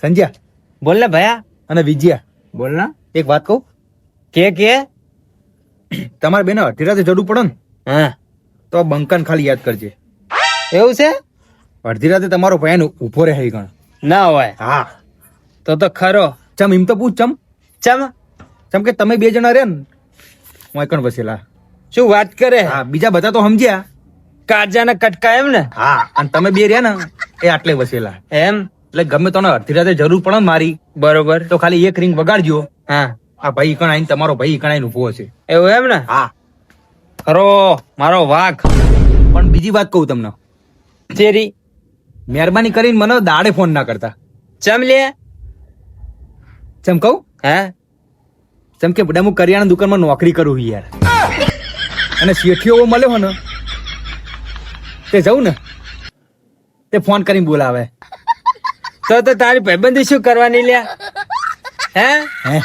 સંજ્યા બોલ ને ભયા. અને વિજયા. બોલ ને એક વાત કહું? કે કે? તમારે બેન અઢીરાથી જડવું જરૂર પડે ને હા. તો બંકન ખાલી યાદ કરજે. એવું છે? અડધી રાતે તમારો ભયાન ઊભો રહે ગણ. ના હોય. હા. તો તો ખરો. ચમ એમ તો પૂછ ચમ. ચમ? ચમ કે તમે બે જણા રે ને હું એકણ વસેલા. શું વાત કરે? હા બીજા બધા તો સમજ્યા. કાજાના કટકા એમ ને? હા અને તમે બે રહ્યા ને એ આટલે વસેલા. એમ? એટલે ગમે તને અડધી રાતે જરૂર પડે મારી. બરોબર. તો ખાલી એક રિંગ વગાડજો. હા. આ ભાઈ કણ આઈને તમારો ભાઈ કણ આઈને ઊભો છે એવું એમ ને? હા. ખરો મારો વાઘ. પણ બીજી વાત કહું તમને. ચેરી મહેરબાની કરીને મને દાડે ફોન ના કરતા. ચમ લે? ચમ કહું? હે? જેમ કે બધા હું કરિયાણા દુકાનમાં નોકરી કરું યાર. અને શેઠીઓ મળ્યો ને તે જવું ને તે ફોન કરીને બોલાવે. તો તો તારી ભાઈબંધી શું કરવાની લ્યા? હે? અમે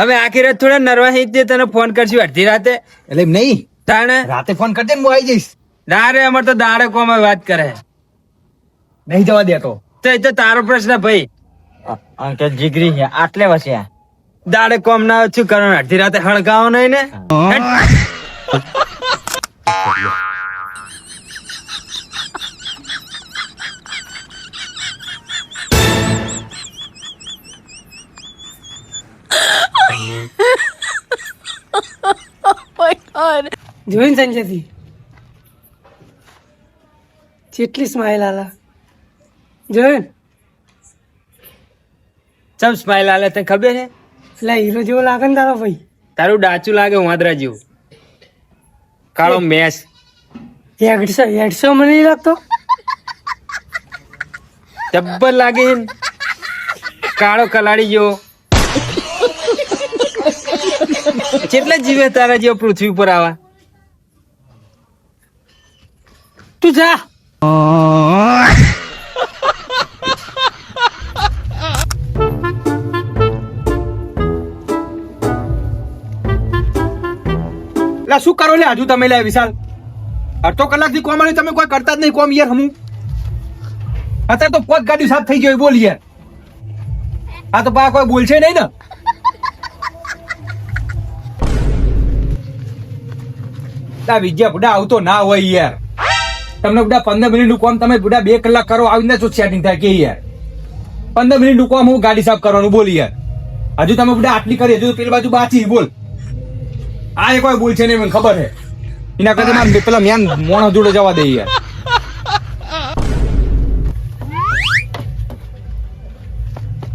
હવે આખી રાત થોડા નરવા હિત તને ફોન કરશું અડધી રાતે? એટલે એમ નહીં. તાણે? રાતે ફોન કરજે ને હું આવી જઈશ. દારે અમાર તો દાડે કોમ વાત કરે. નહીં જવા દેતો તો. એ તો તારો પ્રશ્ન ભાઈ. અંકલ જીગરી છે આટલે વસ્યા દાડે કોમ ના શું કરવાનું? અડધી રાતે હળગાવો નહીં ને? જોઈને સંજયથી જેટલી સ્માઇલ આલા. જોયું? ચમ સ્માઇલ આલે તને ખબર છે? એટલે હીરો જેવો લાગે ને તારો ભાઈ. તારું ડાચું લાગે વાંદરા જેવું. કાળો મેસ. હેડસો હેડસો મને નહીં લાગતો? જબ્બર લાગે. કાળો કલાડી જેવો. કેટલા જીવે તારા જેવો પૃથ્વી પર આવા? તું જા. લા, શું કરો લે હજુ તમે લે વિશાલ? અડધો કલાકથી કોમ આવ્યું તમે કોઈ કરતા જ નહીં કોમ યાર હમું. અત્યારે તો પોત ગાડી સાફ થઈ ગઈ, બોલ યાર. આ તો પા કોઈ બોલશે નહીં ને. આ વિજય બુડા આવતો ના હોય યાર. તમને બધા પંદર મિનિટનું કામ તમે બધા બે કલાક કરો આવીને શું સેટિંગ થાય? કે યાર. પંદર મિનિટનું કામ હું ગાડી સાફ કરવાનું બોલી યાર. હજુ તમે બધા આટલી કરી હજુ પેલી બાજુ બાચી બોલ. આ એક કોઈ બોલ છે નહીં મને ખબર છે. એના કરતા મારે પેલા મેન મોણો જોડે જવા દે યાર.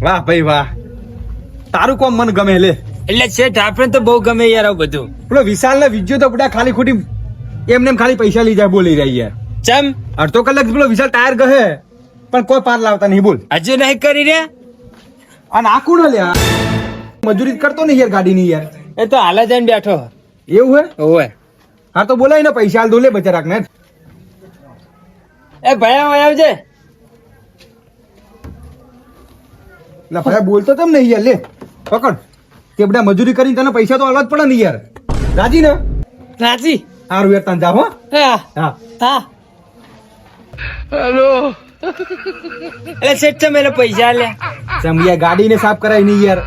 વાહ ભાઈ વાહ. તારું કોમ મને ગમે લે. એટલે શેઠ આપણે તો બહુ ગમે યાર આવું બધું. પેલો વિશાલ ને વિજ્યો તો બધા ખાલી ખોટી એમને એમ ખાલી પૈસા લઈ જાય બોલી રહી યાર. ચમ? અડધો કલાક પેલો વિશાલ ટાયર ગહે. પણ કોઈ પાર લાવતા નહીં બોલ. હજુ નહીં કરી રે અને આખું ન લ્યા મજૂરી કરતો નહીં યાર ગાડીની યાર. એ તો હાલ જઈને બેઠો. એવું હે? ઓવે. હા તો બોલાય ને પૈસા હાલ દો લે બચારાક ને એ ભયા ભાઈ આવજે. ના ભાઈ બોલતો તેમ નહીં યાર લે. પકડ. તે બધા મજૂરી કરીને તને પૈસા તો અલગ પડે ને યાર. રાજી ને? રાજી. સારું યાર તને જા હો. હા. હા. હા અરે શેઠ છે એટલે પૈસા લે. સમજ્યા યાર ગાડીને સાફ કરાય નહીં યાર.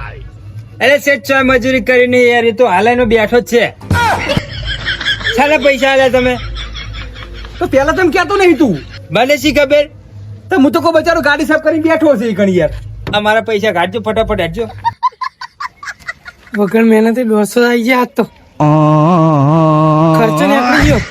અરે શેઠ છે મજૂરી કરીને યાર એ તો હાલાનો બેઠો જ છે. ચાલે પૈસા લે તમે. તો પેલા તમે કહેતો નહીં તું. ભલે શી ખબર? તો હું તો કો બચારો ગાડી સાફ કરીને બેઠો છે ઘણી યાર. અમારા પૈસા કાઢજો ફટાફટ હેડજો. વગર મહેનતે દોઢસો આવી ગયા આજ તો. ખર્ચો નીકળી ગયો